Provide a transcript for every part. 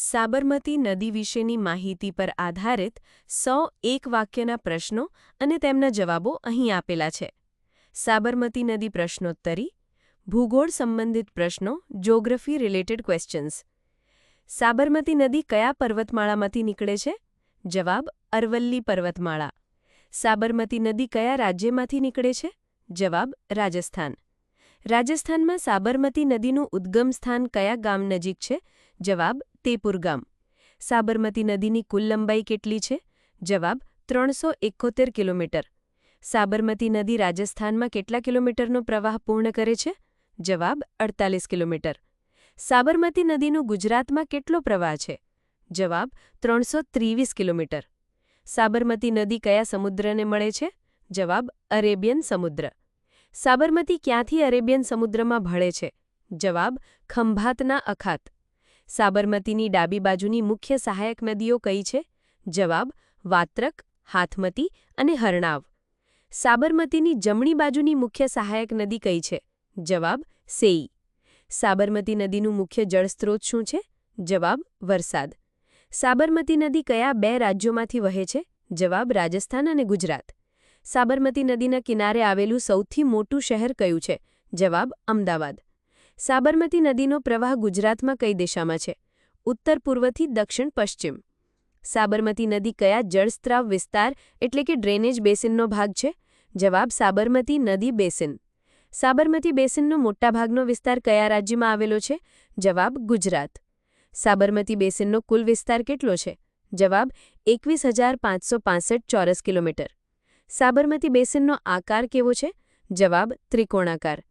સાબરમતી નદી વિશેની માહિતી પર આધારિત સો એક વાક્યના પ્રશ્નો અને તેમના જવાબો અહીં આપેલા છે. સાબરમતી નદી પ્રશ્નોત્તરી, ભૂગોળ સંબંધિત પ્રશ્નો જ્યોગ્રફી રિલેટેડ ક્વેશ્ચન્સ સાબરમતી નદી કયા પર્વતમાળામાંથી નીકળે છે? જવાબ, અરવલ્લી પર્વતમાળા. સાબરમતી નદી કયા રાજ્યમાંથી નીકળે છે? જવાબ, રાજસ્થાન. રાજસ્થાનમાં સાબરમતી નદીનું ઉદ્ગમ સ્થાન કયા ગામ નજીક છે? જવાબ તેપુર ગામ સાબરમતી નદીની કુલ લંબાઈ કેટલી છે? જવાબ, ત્રણસો એકોતેર કિલોમીટર. સાબરમતી નદી રાજસ્થાનમાં કેટલા કિલોમીટરનો પ્રવાહ પૂર્ણ કરે છે? જવાબ, અડતાલીસ કિલોમીટર. સાબરમતી નદીનું ગુજરાતમાં કેટલો પ્રવાહ છે? જવાબ, ત્રણસો કિલોમીટર. સાબરમતી નદી કયા સમુદ્રને મળે છે? જવાબ, અરેબિયન સમુદ્ર. સાબરમતી ક્યાંથી અરેબિયન સમુદ્રમાં ભળે છે? જવાબ, ખંભાતના અખાત. સાબરમતીની ડાબી બાજુની મુખ્ય સહાયક નદીઓ કઈ છે? જવાબ, વાત્રક, હાથમતી અને હરણાવ. સાબરમતીની જમણી બાજુની મુખ્ય સહાયક નદી કઈ છે? જવાબ, સેઈ. સાબરમતી નદીનું મુખ્ય જળસ્ત્રોત શું છે? જવાબ, વરસાદ. સાબરમતી નદી કયા બે રાજ્યોમાંથી વહે છે? જવાબ, રાજસ્થાન અને ગુજરાત. સાબરમતી નદીના કિનારે આવેલું સૌથી મોટું શહેર કયું છે? જવાબ, અમદાવાદ. સાબરમતી નદીનો પ્રવાહ ગુજરાતમાં કઈ દિશામાં છે? ઉત્તર પૂર્વથી દક્ષિણ પશ્ચિમ. સાબરમતી નદી કયા જળસ્ત્રાવ વિસ્તાર એટલે કે ડ્રેનેજ બેસિનનો ભાગ છે? જવાબ સાબરમતી નદી બેસિન. સાબરમતી બેસિનનો મોટાભાગનો વિસ્તાર કયા રાજ્યમાં આવેલો છે? જવાબ ગુજરાત. સાબરમતી બેસિનનો કુલ વિસ્તાર કેટલો છે? જવાબ એકવીસ ચોરસ કિલોમીટર. સાબરમતી બેસિનનો આકાર કેવો છે? જવાબ ત્રિકોણાકાર.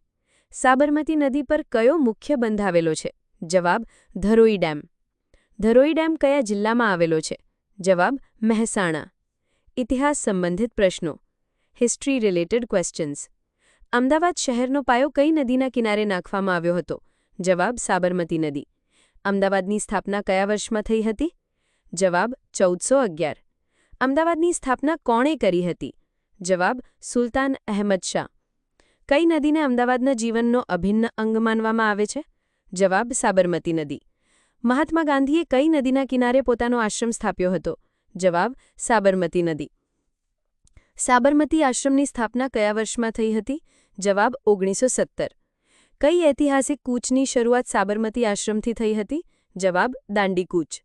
સાબરમતી નદી પર કયો મુખ્ય બંધ આવેલો છે? જવાબ, ધરોઈ ડેમ. ધરોઈ ડેમ કયા જિલ્લામાં આવેલો છે? જવાબ, મહેસાણા. ઇતિહાસ સંબંધિત પ્રશ્નો. હિસ્ટ્રી રિલેટેડ ક્વેશ્ચન્સ અમદાવાદ શહેરનો પાયો કઈ નદીના કિનારે નાખવામાં આવ્યો હતો? જવાબ, સાબરમતી નદી. અમદાવાદની સ્થાપના કયા વર્ષમાં થઈ હતી? જવાબ, ચૌદસો અગિયાર. અમદાવાદની સ્થાપના કોણે કરી હતી? જવાબ, સુલતાન અહેમદ શાહ. કઈ નદીને અમદાવાદના જીવનનો અભિન્ન અંગ માનવામાં આવે છે? જવાબ, સાબરમતી નદી. મહાત્મા ગાંધીએ કઈ નદીના કિનારે પોતાનો આશ્રમ સ્થાપ્યો હતો? જવાબ, સાબરમતી નદી. સાબરમતી આશ્રમની સ્થાપના કયા વર્ષમાં થઈ હતી? જવાબ, ઓગણીસો કઈ ઐતિહાસિક કૂચની શરૂઆત સાબરમતી આશ્રમથી થઈ હતી? જવાબ, દાંડીકૂચ.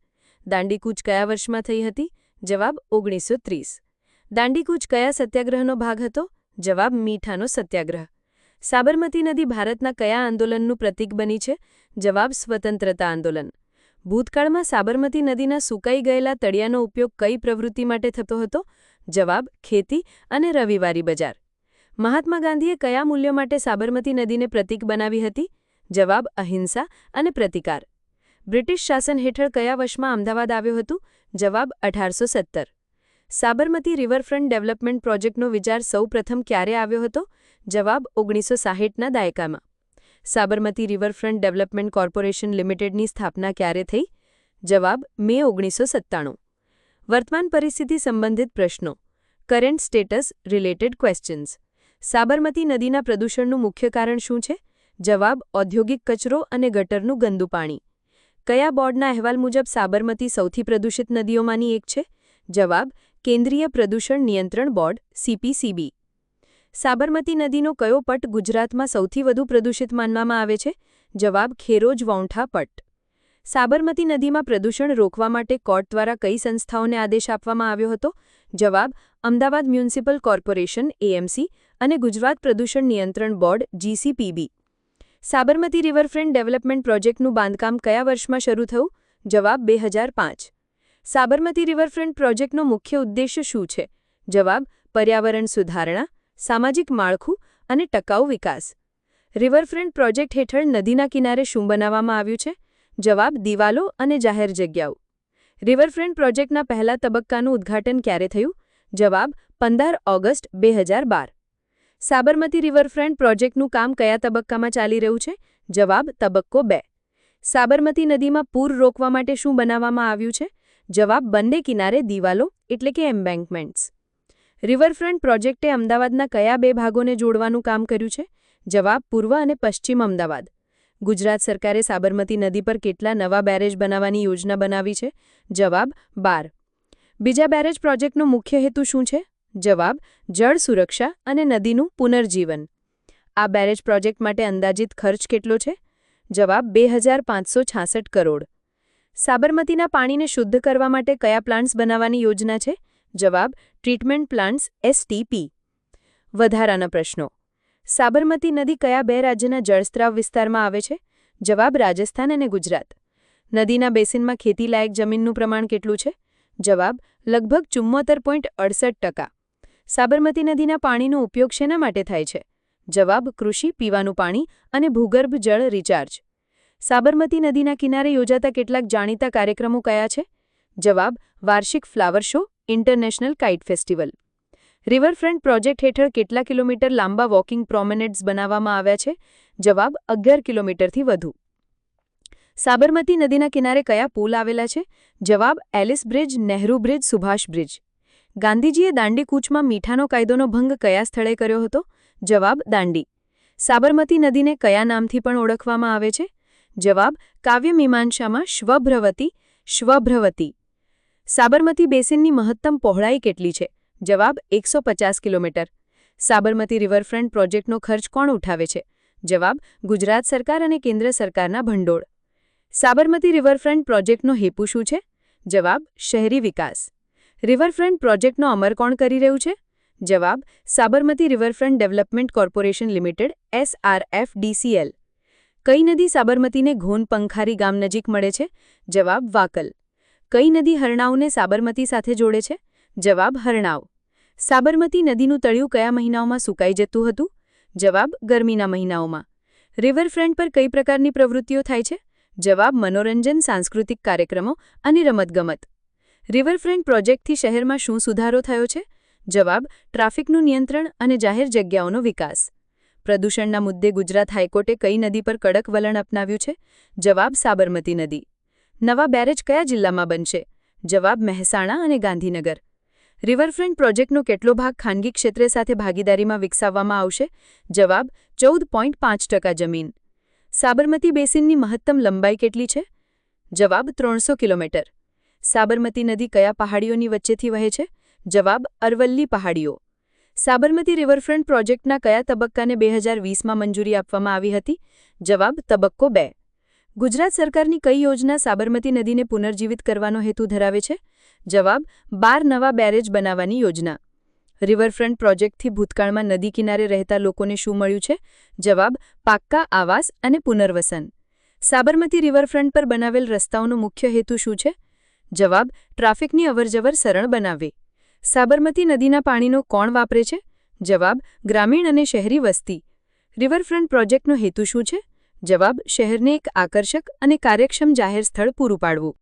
દાંડીકૂચ કયા વર્ષમાં થઈ હતી? જવાબ, ઓગણીસો ત્રીસ. દાંડીકૂચ કયા સત્યાગ્રહનો ભાગ હતો? જવાબ, મીઠાનો સત્યાગ્રહ. સાબરમતી નદી ભારતના કયા આંદોલનનું પ્રતીક બની છે? જવાબ, સ્વતંત્રતા આંદોલન. ભૂતકાળમાં સાબરમતી નદીના સુકાઈ ગયેલા તળિયાનો ઉપયોગ કઈ પ્રવૃત્તિ માટે થતો હતો? જવાબ, ખેતી અને રવિવારી બજાર. મહાત્મા ગાંધીએ કયા મૂલ્યો માટે સાબરમતી નદીને પ્રતીક બનાવી હતી? જવાબ, અહિંસા અને પ્રતિકાર. બ્રિટિશ શાસન હેઠળ કયા વર્ષમાં અમદાવાદ આવ્યું હતું? જવાબ, અઢારસો સાબરમતી રિવરફ્રન્ટ ડેવલપમેન્ટ પ્રોજેક્ટનો વિચાર સૌપ્રથમ ક્યારે આવ્યો હતો? જવાબ ઓગણીસો સાહીઠના દાયકામાં. સાબરમતી રિવરફ્રન્ટ ડેવલપમેન્ટ કોર્પોરેશન લિમિટેડની સ્થાપના ક્યારે થઈ? જવાબ, મે ઓગણીસો સત્તાણું. વર્તમાન પરિસ્થિતિ સંબંધિત પ્રશ્નો. Current status related questions Sabarmati નદીના પ્રદૂષણનું મુખ્ય કારણ શું છે? જવાબ, ઔદ્યોગિક કચરો અને ગટરનું ગંદુ પાણી. કયા બોર્ડના અહેવાલ મુજબ સાબરમતી સૌથી પ્રદૂષિત નદીઓમાંની એક છે? જવાબ, કેન્દ્રીય પ્રદૂષણ નિયંત્રણ બોર્ડ સીપીસીબી સાબરમતી નદીનો કયો પટ ગુજરાતમાં સૌથી વધુ પ્રદૂષિત માનવામાં આવે છે? જવાબ, ખેરોજ વૌંઠા પટ. સાબરમતી નદીમાં પ્રદૂષણ રોકવા માટે કોર્ટ દ્વારા કઈ સંસ્થાઓને આદેશ આપવામાં આવ્યો હતો? જવાબ, અમદાવાદ મ્યુનિસિપલ કોર્પોરેશન, એએમસી અને ગુજરાત પ્રદૂષણ નિયંત્રણ board, GCPB. Sabarmati riverfront development પ્રોજેક્ટનું બાંધકામ કયા વર્ષમાં શરૂ થયું? જવાબ, બે સાબરમતી રિવરફ્રન્ટ પ્રોજેક્ટનો મુખ્ય ઉદ્દેશ્ય શું છે? જવાબ, પર્યાવરણ સુધારણા સામાજિક માળખું અને ટકાઉ વિકાસ. રિવરફ્રન્ટ પ્રોજેક્ટ હેઠળ નદીના કિનારે શું બનાવવામાં આવ્યું છે. જવાબ, દિવાલો અને જાહેર જગ્યાઓ. રિવરફ્રન્ટ પ્રોજેક્ટના પહેલા તબક્કાનું ઉદ્ઘાટન ક્યારે થયું? જવાબ, પંદર ઓગસ્ટ, બે સાબરમતી રિવરફ્રન્ટ પ્રોજેક્ટનું કામ કયા તબક્કામાં ચાલી રહ્યું છે? જવાબ, તબક્કો બે. સાબરમતી નદીમાં પૂર રોકવા માટે શું બનાવવામાં આવ્યું છે? જવાબ, બંને કિનારે દિવાલો, એટલે કે એમ્બેન્કમેન્ટ્સ. રિવરફ્રન્ટ પ્રોજેક્ટે અમદાવાદના કયા બે ભાગોને જોડવાનું કામ કર્યું છે? જવાબ, પૂર્વ અને પશ્ચિમ અમદાવાદ. ગુજરાત સરકારે સાબરમતી નદી પર કેટલા નવા બેરેજ બનાવવાની યોજના બનાવી છે? જવાબ, બાર. બીજા બેરેજ પ્રોજેક્ટનો મુખ્ય હેતુ શું છે? જવાબ, જળ સુરક્ષા અને નદીનું પુનર્જીવન. આ બેરેજ પ્રોજેક્ટ માટે અંદાજિત ખર્ચ કેટલો છે? જવાબ, બે કરોડ. સાબરમતીના પાણીને શુદ્ધ કરવા માટે કયા પ્લાન્ટ્સ બનાવવાની યોજના છે? જવાબ, ટ્રીટમેન્ટ પ્લાન્ટ્સ એસટીપી વધારાના પ્રશ્નો. સાબરમતી નદી કયા બે રાજ્યના જળસ્ત્રાવ વિસ્તારમાં આવે છે? જવાબ, રાજસ્થાન અને ગુજરાત. નદીના બેસિનમાં ખેતીલાયક જમીનનું પ્રમાણ કેટલું છે? જવાબ, લગભગ ચુમ્મોતેર પોઈન્ટ અડસઠ ટકા. સાબરમતી નદીના પાણીનો ઉપયોગ શેના માટે થાય છે? જવાબ, કૃષિ, પીવાનું પાણી અને ભૂગર્ભ જળ રિચાર્જ. સાબરમતી નદીના કિનારે યોજાતા કેટલાક જાણીતા કાર્યક્રમો કયા છે? જવાબ, વાર્ષિક flower show international kite festival. Riverfront project હેઠળ કેટલા કિલોમીટર લાંબા વોકિંગ પ્રોમેનેટ્સ બનાવવામાં આવ્યા છે? જવાબ, અગિયાર કિલોમીટરથી વધુ. સાબરમતી નદીના કિનારે કયા પુલ આવેલા છે? જવાબ, Ellis bridge, Nehru bridge, Subhash bridge. ગાંધીજીએ દાંડી કૂચમાં મીઠાનો કાયદોનો ભંગ કયા સ્થળે કર્યો હતો? જવાબ, દાંડી. સાબરમતી નદીને કયા નામથી પણ ઓળખવામાં આવે છે? જવાબ કાવ્યમીમાંસામાં શ્વભ્રવતી શ્વભ્રવતી. સાબરમતી બેસિનની મહત્તમ પહોળાઈ કેટલી છે? જવાબ, એકસો કિલોમીટર. સાબરમતી રિવરફ્રન્ટ પ્રોજેક્ટનો ખર્ચ કોણ ઉઠાવે છે? જવાબ, ગુજરાત સરકાર અને કેન્દ્ર સરકારના ભંડોળ. સાબરમતી રિવરફ્રન્ટ પ્રોજેક્ટનો હેતુ શું છે? જવાબ, શહેરી વિકાસ. રિવરફ્રન્ટ પ્રોજેક્ટનો અમર કોણ કરી રહ્યું છે? જવાબ, Sabarmati riverfront development corporation limited SRFDCL કઈ નદી સાબરમતીને ઘોન પંખારી ગામ નજીક મળે છે? જવાબ, વાકલ. કઈ નદી હરણાઉને સાબરમતી સાથે જોડે છે? જવાબ હરણાવ સાબરમતી નદીનું તળિયું કયા મહિનાઓમાં સુકાઈ જતું હતું? જવાબ ગરમીના મહિનાઓમાં. રિવરફ્રન્ટ પર કઈ પ્રકારની પ્રવૃત્તિઓ થાય છે? જવાબ મનોરંજન, સાંસ્કૃતિક કાર્યક્રમો અને રમતગમત. રિવરફ્રન્ટ પ્રોજેક્ટથી શહેરમાં શું સુધારો થયો છે? જવાબ ટ્રાફિકનું નિયંત્રણ અને જાહેર જગ્યાઓનો વિકાસ. પ્રદૂષણના મુદ્દે ગુજરાત હાઈકોર્ટે કઈ નદી પર કડક વલણ અપનાવ્યું છે? જવાબ સાબરમતી નદી. નવા બેરેજ કયા જિલ્લામાં બનશે? જવાબ, મહેસાણા અને ગાંધીનગર. રિવરફ્રન્ટ પ્રોજેક્ટનો કેટલો ભાગ ખાનગી ક્ષેત્રે સાથે ભાગીદારીમાં વિકસાવવામાં આવશે? જવાબ, ચૌદ જમીન. સાબરમતી બેસિનની મહત્તમ લંબાઈ કેટલી છે? જવાબ, ત્રણસો કિલોમીટર. સાબરમતી નદી કયા પહાડીઓની વચ્ચેથી વહે છે? જવાબ, અરવલ્લી પહાડીઓ. સાબરમતી રિવરફ્રન્ટ પ્રોજેક્ટના કયા તબક્કાને બે હજાર વીસમાં મંજૂરી આપવામાં આવી હતી? જવાબ, તબક્કો બે. ગુજરાત સરકારની કઈ યોજના સાબરમતી નદીને પુનર્જીવિત કરવાનો હેતુ ધરાવે છે? જવાબ, બાર નવા બેરેજ બનાવવાની યોજના. રિવરફ્રન્ટ પ્રોજેક્ટથી ભૂતકાળમાં નદી કિનારે રહેતા લોકોને શું મળ્યું છે? જવાબ, પાક્કા આવાસ અને પુનર્વસન. સાબરમતી રિવરફ્રન્ટ પર બનાવેલ રસ્તાઓનો મુખ્ય હેતુ શું છે? જવાબ, ટ્રાફિકની અવરજવર સરળ બનાવવી સાબરમતી નદીના પાણીનો કોણ વાપરે છે? જવાબ, ગ્રામીણ અને શહેરી વસ્તી. રિવરફ્રન્ટ પ્રોજેક્ટનો હેતુ શું છે? જવાબ શહેરને એક આકર્ષક અને કાર્યક્ષમ જાહેર સ્થળ પૂરું પાડવું.